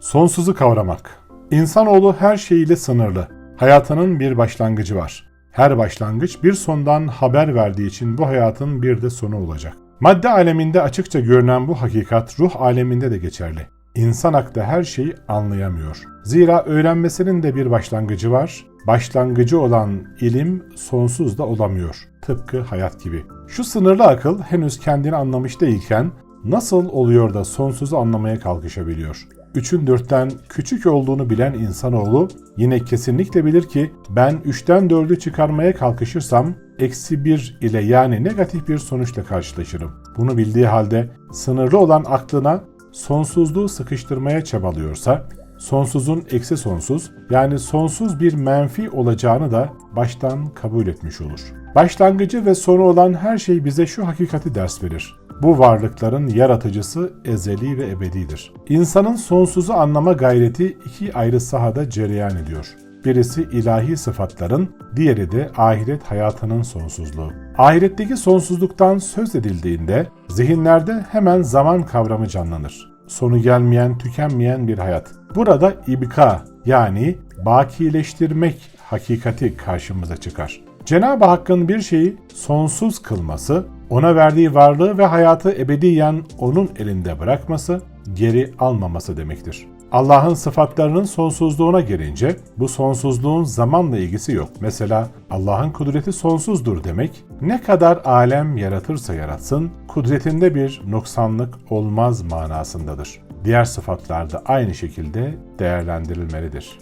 Sonsuzu kavramak. İnsanoğlu her şeyiyle sınırlı. Hayatının bir başlangıcı var. Her başlangıç bir sondan haber verdiği için bu hayatın bir de sonu olacak. Madde aleminde açıkça görünen bu hakikat ruh aleminde de geçerli. İnsan aklı her şeyi anlayamıyor. Zira öğrenmesinin de bir başlangıcı var. Başlangıcı olan ilim sonsuz da olamıyor. Tıpkı hayat gibi. Şu sınırlı akıl henüz kendini anlamış değilken nasıl oluyor da sonsuzu anlamaya kalkışabiliyor? Üçün dörtten küçük olduğunu bilen insanoğlu yine kesinlikle bilir ki ben üçten dördü çıkarmaya kalkışırsam eksi bir ile yani negatif bir sonuçla karşılaşırım. Bunu bildiği halde sınırlı olan aklına sonsuzluğu sıkıştırmaya çabalıyorsa sonsuzun eksi sonsuz yani sonsuz bir menfi olacağını da baştan kabul etmiş olur. Başlangıcı ve sonu olan her şey bize şu hakikati ders verir. Bu varlıkların yaratıcısı ezeli ve ebedidir. İnsanın sonsuzu anlama gayreti iki ayrı sahada cereyan ediyor. Birisi ilahi sıfatların, diğeri de ahiret hayatının sonsuzluğu. Ahiretteki sonsuzluktan söz edildiğinde zihinlerde hemen zaman kavramı canlanır. Sonu gelmeyen, tükenmeyen bir hayat. Burada ibka yani bakileştirmek hakikati karşımıza çıkar. Cenab-ı Hakk'ın bir şeyi sonsuz kılması, ona verdiği varlığı ve hayatı ebediyen onun elinde bırakması, geri almaması demektir. Allah'ın sıfatlarının sonsuzluğuna gelince bu sonsuzluğun zamanla ilgisi yok. Mesela Allah'ın kudreti sonsuzdur demek ne kadar alem yaratırsa yaratsın kudretinde bir noksanlık olmaz manasındadır. Diğer sıfatlar da aynı şekilde değerlendirilmelidir.